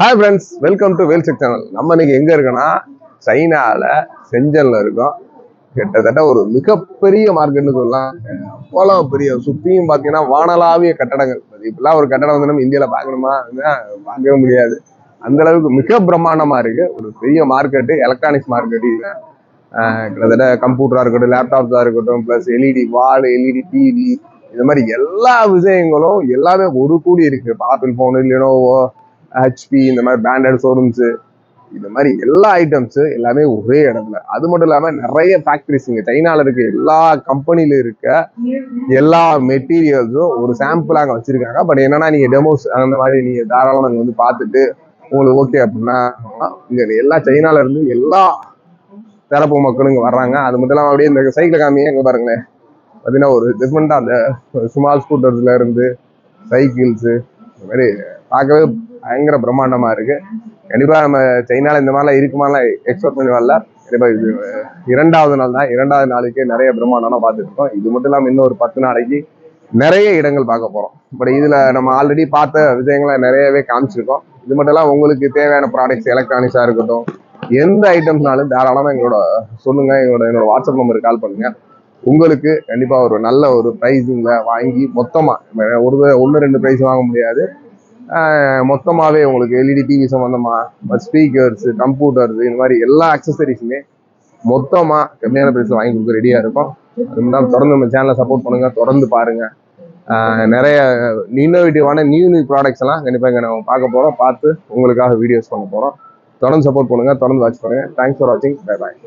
Hi friends welcome to வேல்செக் channel நம்ம இன்னைக்கு எங்க இருக்கோம்னா சைனால செஞ்சல்ல இருக்கோம். கிட்டத்தட்ட ஒரு மிகப்பெரிய மார்க்கெட்னு சொல்லலாம். அவ்வளோ பெரிய சுத்தியும் பார்த்தீங்கன்னா வானலாவிய கட்டடங்கள். இப்பெல்லாம் ஒரு கட்டடம் வந்து நம்ம இந்தியாவில் பார்க்கணுமா? பார்க்கவே முடியாது. அந்த அளவுக்கு மிக பிரம்மாண்டமா இருக்கு. ஒரு பெரிய மார்க்கெட்டு எலக்ட்ரானிக்ஸ் மார்க்கெட் இது. ஆஹ் கிட்டத்தட்ட கம்ப்யூட்டரா இருக்கட்டும் லேப்டாப்ஸா இருக்கட்டும் plus LED wall LED TV இந்த மாதிரி எல்லா விஷயங்களும் எல்லாமே ஒரு கூடி இருக்கு. ஆப்பிள் ஃபோனு லினோவோ ஹெச்பி இந்த மாதிரி பிராண்டட் ஷோரூம்ஸ் இந்த மாதிரி எல்லா ஐட்டம்ஸ் எல்லாமே ஒரே இடத்துல. அது மட்டும் இல்லாம நிறைய ஃபேக்டரிஸ் இங்க சைனால இருக்க எல்லா கம்பெனில இருக்க எல்லா மெட்டீரியல்ஸும் ஒரு சாம்பிள் அங்க வச்சிருக்காங்க. பட் என்னன்னா நீங்க டெமோஸ் அந்த மாதிரி நீங்க தாராளமாக அங்க வந்து பார்த்துட்டு உங்களுக்கு ஓகே அப்படின்னா இங்கே எல்லா சைனால இருந்து எல்லா தரப்பு மக்களும் இங்க வர்றாங்க. அது மட்டும் இல்லாமல் அப்படியே இந்த சைக்கிள் காமியே இங்க பாருங்களேன். பார்த்தீங்கன்னா ஒரு டிஃப்ரெண்டா அந்த ஸ்மால் ஸ்கூட்டர்ஸ்ல இருந்து சைக்கிள்ஸு இந்த மாதிரி பார்க்கவே பயங்கர பிரம்மாண்டமாக இருக்கு. கண்டிப்பாக நம்ம சைனால இந்த மாதிரிலாம் இருக்குமாலாம் எக்ஸ்பெக்ட் பண்ணி வரல. கண்டிப்பாக இது இரண்டாவது நாள் தான். இரண்டாவது நாளைக்கு நிறைய பிரம்மாண்டம் பார்த்துட்டு இருக்கோம். இது மட்டும் இல்லாமல் இன்னும் ஒரு பத்து நாளைக்கு நிறைய இடங்கள் பார்க்க போகிறோம் பட் இதில் நம்ம ஆல்ரெடி பார்த்த விஷயங்களை நிறையவே காமிச்சிருக்கோம். இது மட்டும் உங்களுக்கு தேவையான ப்ராடக்ட்ஸ் எலக்ட்ரானிக்ஸாக இருக்கட்டும் எந்த ஐட்டம்ஸ்னாலும் தாராளமாக எங்களோட சொல்லுங்கள் எங்களோட என்னோட வாட்ஸ்அப் நம்பருக்கு கால் பண்ணுங்கள் உங்களுக்கு கண்டிப்பா ஒரு நல்ல ஒரு ப்ரைஸிங்கில் வாங்கி மொத்தமாக ஒரு ஒன்று ரெண்டு ப்ரைஸ் வாங்க முடியாது. மொத்தமாகவே உங்களுக்கு எல்இடி டிவி சம்மந்தமாக ஸ்பீக்கர்ஸ் கம்ப்யூட்டர்ஸ் இந்த மாதிரி எல்லா அக்சசரிஸுமே மொத்தமாக கம்மியான ப்ரைஸில் வாங்கி கொடுக்க ரெடியாக இருக்கும். அது மட்டும் தொடர்ந்து நம்ம சேனலை சப்போர்ட் பண்ணுங்க தொடர்ந்து பாருங்க. நிறைய இன்னோவேட்டிவான நியூ நியூ ப்ராடக்ட்ஸ் எல்லாம் கண்டிப்பாக இங்கே நம்ம பார்க்க போறோம். பார்த்து உங்களுக்காக வீடியோஸ் பண்ண போறோம். தொடர்ந்து சப்போர்ட் பண்ணுங்க தொடர்ந்து வாட்ச் பண்ணுங்க. தேங்க்ஸ் ஃபார் வாட்சிங் பை பாய்